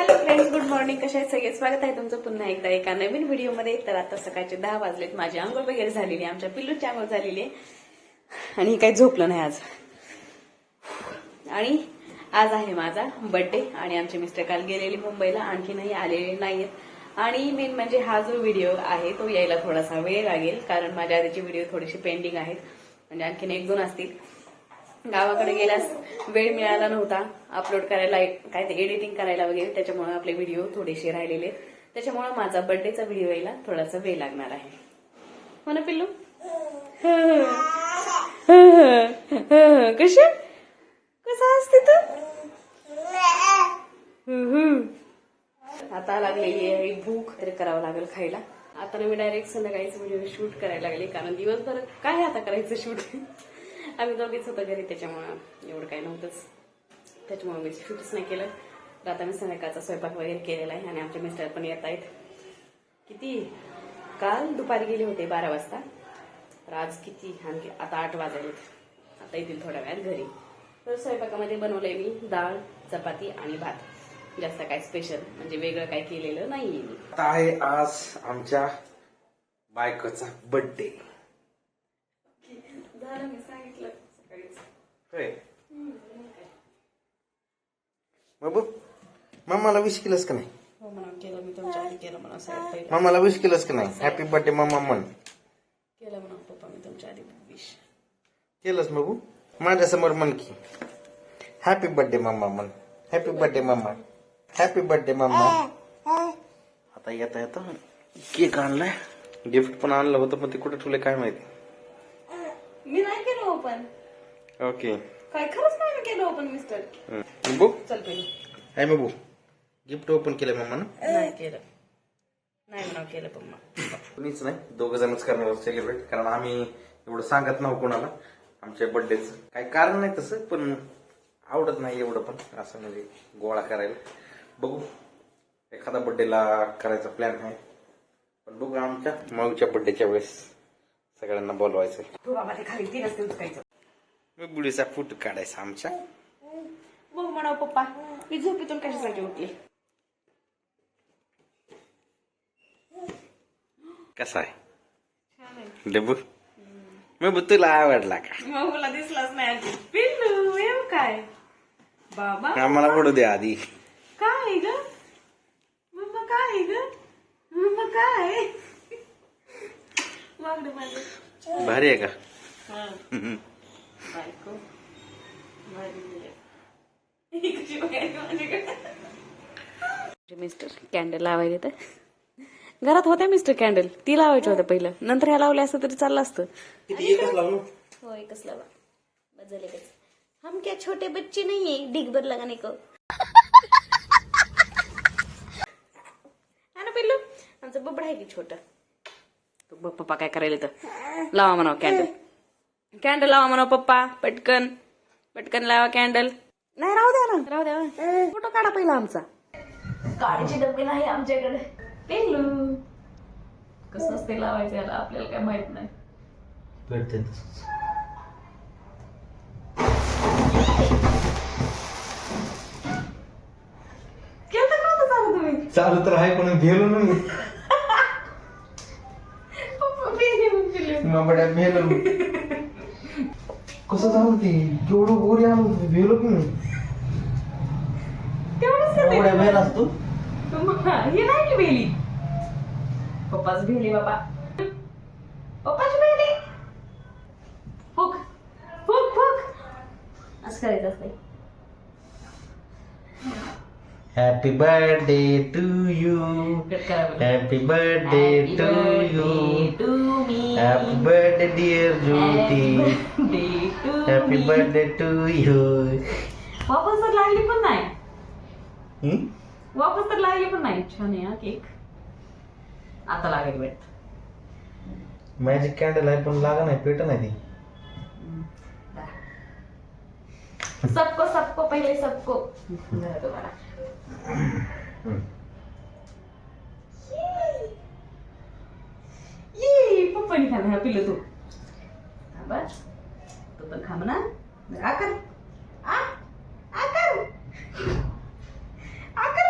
Hello friends good morning. कशा आहेत सगळे? स्वागत आहे तुमचं पुन्हा एकदा एका नवीन व्हिडिओमध्ये. तर आता सकाळचे दहा वाजलेत. माझी आंघोळ वगैरे झालेली आमच्या पिल्लूची आंघोळ झालेली आहे. आणि काही झोपलं नाही आज. आणि आज आहे माझा बर्थडे आणि आमचे मिस्टर काल गेलेले मुंबईला. आणखीनही आलेले नाहीयेत. आणि मेन म्हणजे हा जो व्हिडिओ आहे तो यायला थोडासा वेळ लागेल. कारण माझ्या आधीचे व्हिडिओ थोडेसे पेंडिंग आहेत. म्हणजे आणखीन एक दोन असतील. गावाकडे गेल्यास वेळ मिळाला नव्हता. अपलोड करायला काय ते एडिटिंग करायला वगैरे त्याच्यामुळे आपले व्हिडिओ थोडेसे राहिलेले आहेत. त्याच्यामुळे माझा बर्थडेचा व्हिडिओ यायला थोडासा वेळ लागणार आहे. हो ना पिल्लू? कश कसं असते तू आता लागलेली आहे भूक तरी करावं लागेल खायला. आता ना मी डायरेक्ट संध्याकाळीच व्हिडिओ शूट करायला लागले कारण दिवसभर काय आता करायचं शूट आम्ही दोघेच होतो घरी त्याच्यामुळं एवढं काही नव्हतंच. त्याच्यामुळे मी शूटच नाही केलं. तर आता मी संध्याकाळचा स्वयंपाक वगैरे केलेला आहे आणि आमचे मिस्टर पण येत आहेत. किती? काल दुपारी गेले होते बारा वाजता. तर आज किती? आणखी आता आठ वाजलेत आता येतील थोड्या वेळात घरी. तर स्वयंपाकामध्ये बनवलंय मी डाळ चपाती आणि भात. जास्त काय स्पेशल म्हणजे वेगळं काय केलेलं नाहीये मी. आता आहे आज आमच्या बायकोचा बर्थडे झालं होय. बाबू मम्माला विश केलंस का नाही? हो म्हणून केलं मी तुमच्या आधी केलं म्हणून साहेब पहिलं. मम्माला विश केलंस का नाही? हॅपी बर्थडे मम्मा म्हण. केलं म्हणून पप्पा मी तुमच्या आधी विश केलंस बाबू? माझ्यासमोर म्हण की. हॅपी बर्थडे मम्मा म्हण. Happy birthday mamma happy birthday mamma आता येता येता. केक आणलाय. गिफ्ट पण आणलं होतं पण ते कुठे ठेवले काय माहिती? मी नाही केलं ओपन ओके. काय खरंच नाही मी केलं ओपन मिस्टर चल पहिलं. हाय बाबू गिफ्ट ओपन केलं मम्मा ना नाही केलं. नाही म्हणा केलं पप्पा. कुणीच नाही दोघ जणच करणार सेलिब्रेट कारण आम्ही एवढं सांगत नव्हतो कोणाला? आमच्या बर्थडेच काही कारण नाही तसं पण आवडत नाही एवढं पण. असं म्हणजे गोळा करायला. बघू एखादा बर्थडेला करायचा प्लॅन आहे. पण बघू आमच्या माऊच्या बर्थडेच्या वेळेस सगळ्यांना बोलवायचं मग बुडीचा फुट काढायचा आमच्या. बघ म्हणा पप्पा मी झोपेतून कशासाठी उठले? कसा आहे? डेबू? मग तुला आवडला का? मला दिसलाच नाही आधी. पिल्लू काय? बाबा. आम्हाला पडू दे आधी. काय ग? मम्मा काय ग? मम्मा काय? वागड माझं. भारी आहे का. बायको. माझ्याकडे? मिस्टर कॅन्डल लावायला तर घरात होत्या मिस्टर कॅन्डल? ती लावायची होत्या पहिलं. नंतर ह्या लावल्या असतं तरी चाललं असतं. किती एकच लावू? हो एकच लावा. बदल एकच. हम क्या छोटे बच्चे नहीं है डिग भर लगाने को. है ना पिल्लू? आमचं बबडा आहे की छोट? पप्पा काय करायला तर लावा म्हणावं कॅन्डल कॅन्डल लावा म्हणावं पप्पा. पटकन. पटकन लावा कॅन्डल नाही राहू द्या ना. राहू द्या. फोटो काढा पहिला आमचा. काळीची डबी नाही आमच्याकडे. पिल्लू. कसं असते लावायचं याला? आपल्याला काय माहीत नाही. भेटते चालू तुम्ही. चालू तर आहे पण भेलो ना मी पप्पा बेरी म्हणून दिले. माबड्या भेलो कसं झालं ते केवढं गोरी आलो भेलो की मी तेवढंच का ते? एवढ्या भेल असतो तुम्हा- ही नाही की बेली पप्पाच भेली बाबा पप्पाची भेली फुक फुक फुक असं करायचं असते happy birthday to you cut करा बरं. Happy birthday Happy to you birthday to me. Happy birthday dear Jyoti Happy birthday. to happy. Birthday to you वापस तर लागली पण नाही. वापस तर लागली पण नाही. छान आहे हा केक आता लागेल भेट मॅजिक कॅन्डल आहे पण लागा नाही पेट नाही ती. सबको सबको पहिले सबको. जरा तुम्हाला. ये पप्पानी हा पिलं तू. तू चप्पल खांब ना. आकार. आकार. आकार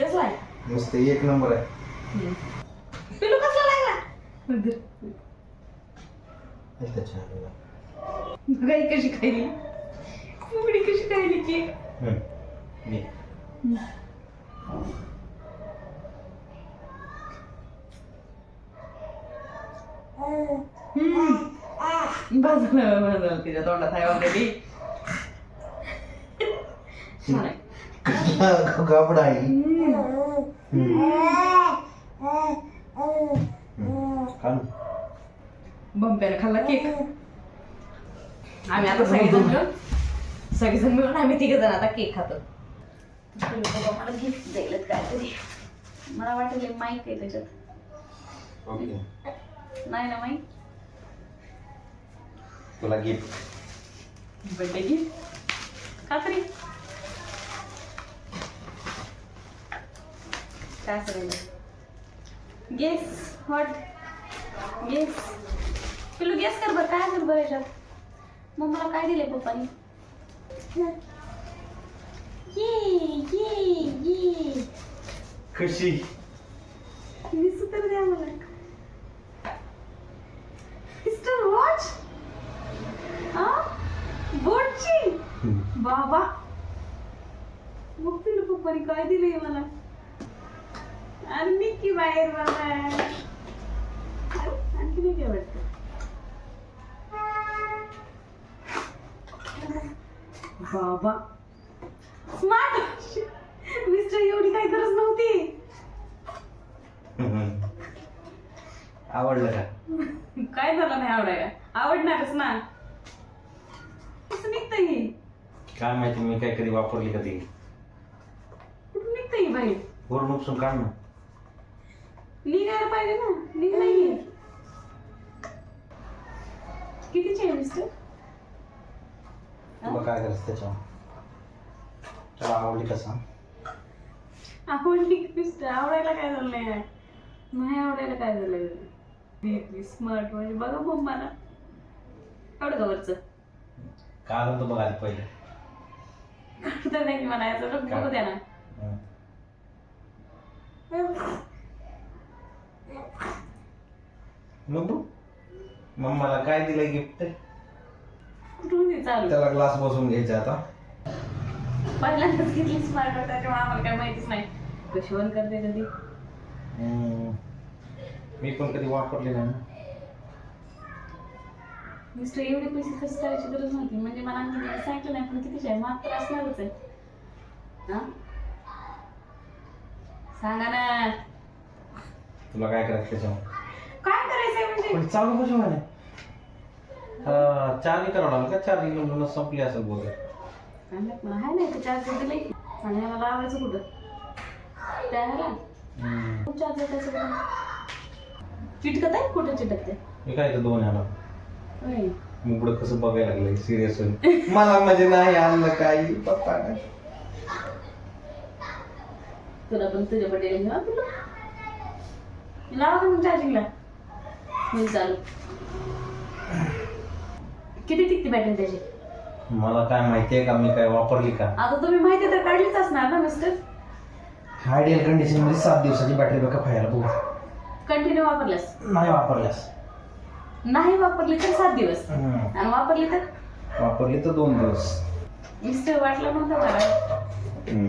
कसला आहे? मस्त एक नंबर आहे. पिलू कसला लागला? बघा ही कशी खायली? कुकडी कशी खायली केक? हम्म. घे. तिच्या तोंडात आहे ऑलरेडी छान आहे कापड आहे बंप्याने खाल्ला केक आम्ही आता सगळेजण मिळून सगळेजण मिळून आम्ही तिघ जण आता केक खातो मला गिफ्ट द्यायला काहीतरी मला वाटेल माईक आहे त्याच्यात नाही ना माईक तुला गिफ्ट बर्थडे गिफ्ट का तरी काय असेल गेस हॉट गेस पिलू गेस कर बरं काय असेल बरं याच्यात? मग मला काय दिले पप्पानी? ये ये ये कशी दिसू तर द्या मला मिस्टर वॉच हा बोटची बाबा. पिलू पप्पानी काय दिले मला? अरे मिक्की बाहेर बाबा. आणखी नाही काय वाटतं बाबा. स्मार्ट मिस्टर एवढी काही गरज नव्हती. आवडलं का? काय झालं नाही आवडायला? आवडणारच ना. कसं निघतं ही. काय माहिती मी काय कधी वापरली कधी कुठून निघतं ही बाई? वरून उपसून काढ ना. निघायला पाहिजे ना निघ नाही कितीची आहे मिस्टर? तुला काय करायचं त्याच्यावर? तुला आवडली का सांग? आवडली की मिस्टर? आवडायला काय झालंय नाही आवडायला काय झालंय स्मार्ट म्हणजे बघा मम्माला. आवड का वरचं? कारण तर बघ आधी पहिले. तर नाही की मला याचं look बघू द्या ना हं. नको मग मला काय दिलं गिफ्ट कुठून ती चालू त्याला ग्लास बसून घ्यायचा आता पहिल्यांदाच घेतली स्मार्ट त्याच्यामुळे आम्हाला काय माहितीच नाही कशी वन करते कधी हम्म. मी पण कधी वापरले नाही ना. मिस्टर एवढे पैसे खर्च करायची गरज नव्हती. म्हणजे मला आणखी सांगितलं नाही पण कितीचे आहे? महाग तर असणारच आहे. हा? सांगा ना. तुला काय करायचं त्याच्यावर? काय करायचंय म्हणजे? पण चालू कशी म्हणे? चार्जिंग करावं लागेल का? चार्जिंग म्हणून संपली असेल बोल आणलं मला हाय नाही चार्जर दिले आणि याला लावायचं कुठं? चार्जर कुठं चिटकत आहे? कुठं चिटकते? मी काय दोन ह्याला होय. मुकडं कसं बघायला लागलंय सिरियस मला म्हणजे नाही आणलं काही पप्पा तुला पण तुझ्या बड्डेला घेऊ तुला. लावा का मग चार्जिंगला मी चालू. किती टिकते बॅटरी त्याची? मला काय माहितीये का मी काय वापरली का? आता तुम्ही माहिती तर काढलीच असणार ना मिस्टर आयडियल कंडिशनमध्ये सात दिवसाची बॅटरी बॅकअप व्हायला बघू. कंटिन्यू वापरल्यास. नाही वापरल्यास. नाही वापरली तर सात दिवस. हम्म. आणि वापरली तर? वापरली तर दोन दिवस. मिस्टर वाटलं नव्हतं मला. हम्म.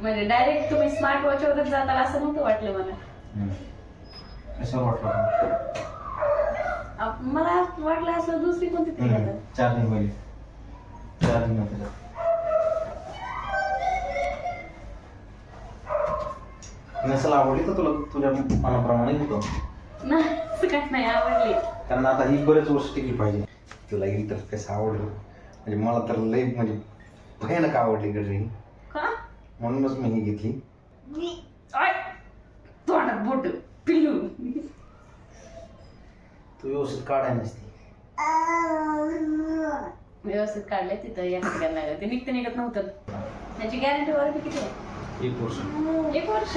म्हणजे डायरेक्ट तुम्ही स्मार्ट वॉच वगैरे जाताना असं नव्हतं वाटलं मला. हम्म. वाटलं आप- मला वाटलं असं दुसरी कोणती तरी घालत. चार्जिंग पाहिजे चार्जिंग नव्हतं नसेल आवडली तर तुला तुझ्या मनाप्रमाणे घेतो नाही असं नाही आवडली. कारण आता ही बरेच वर्ष टिकली पाहिजे. तुला इंटरफेस आवडलं. म्हणजे मला तर लई म्हणजे भयानक आवडली गडरी का? म्हणूनच मी ही घेतली. मी आय! तोंडात बोट पिल्लू. तू व्यवस्थित काढाय नसती. व्यवस्थित काढले तिथं या ठिकाणी लागलं. ते निघतं निघत नव्हतं. त्याची गॅरंटी वॉरंटी किती आहे? एक वर्ष. एक वर्ष.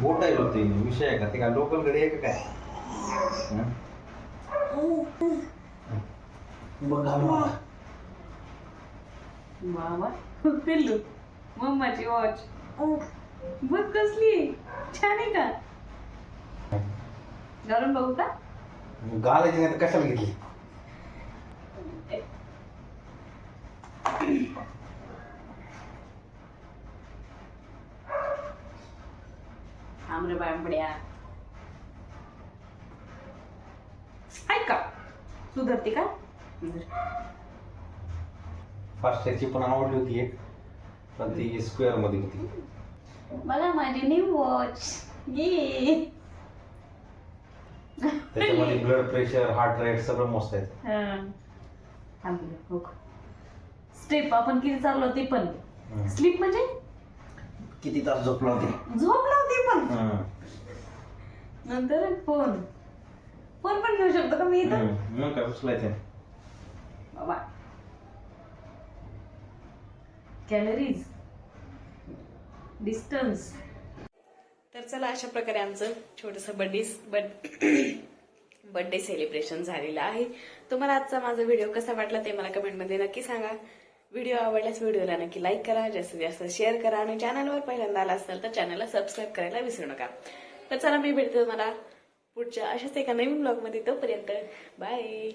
बोट आहे बघ ते विषय आहे का? ते काय लोकलकडे आहे का काय? हं? बाबा पिल्लू मम्माची वॉच बघ कसली आहे. छान आहे का घालून बघू का घालायची नाही तर कशाला घेतली आमरे बांबड्या ऐक का? सुधरते का? फास्टची पण आवडली होती एक पण ती स्क्वेअरमध्ये होती. मला माझी न्यू वॉच ये. त्याच्यामध्ये ब्लड प्रेशर हार्ट रेट सगळं मस्त आहे. स्टेप आपण किती चाललो ते पण. हम्म. स्लीप म्हणजे? किती तास झोपला होती? झोप लावते पण. नंतर फोन फोन पण घेऊ शकतो का मी इथं? मग काय उचलायचं बाबा. कॅलरीज डिस्टन्स तर चला अशा प्रकारे आमचं छोटंसं बर्थडे बर्थडे सेलिब्रेशन झालेलं आहे. तुम्हाला आजचा माझा व्हिडिओ कसा वाटला ते मला कमेंटमध्ये नक्की सांगा. व्हिडिओ आवडल्यास व्हिडिओला नक्की लाईक करा जास्तीत जास्त शेअर करा. आणि चॅनलवर पहिल्यांदा आला असाल तर चॅनलला सबस्क्राईब करायला विसरू नका. तर चला मी भेटते तुम्हाला पुढच्या अशाच एका नवीन ब्लॉगमध्ये तोपर्यंत बाय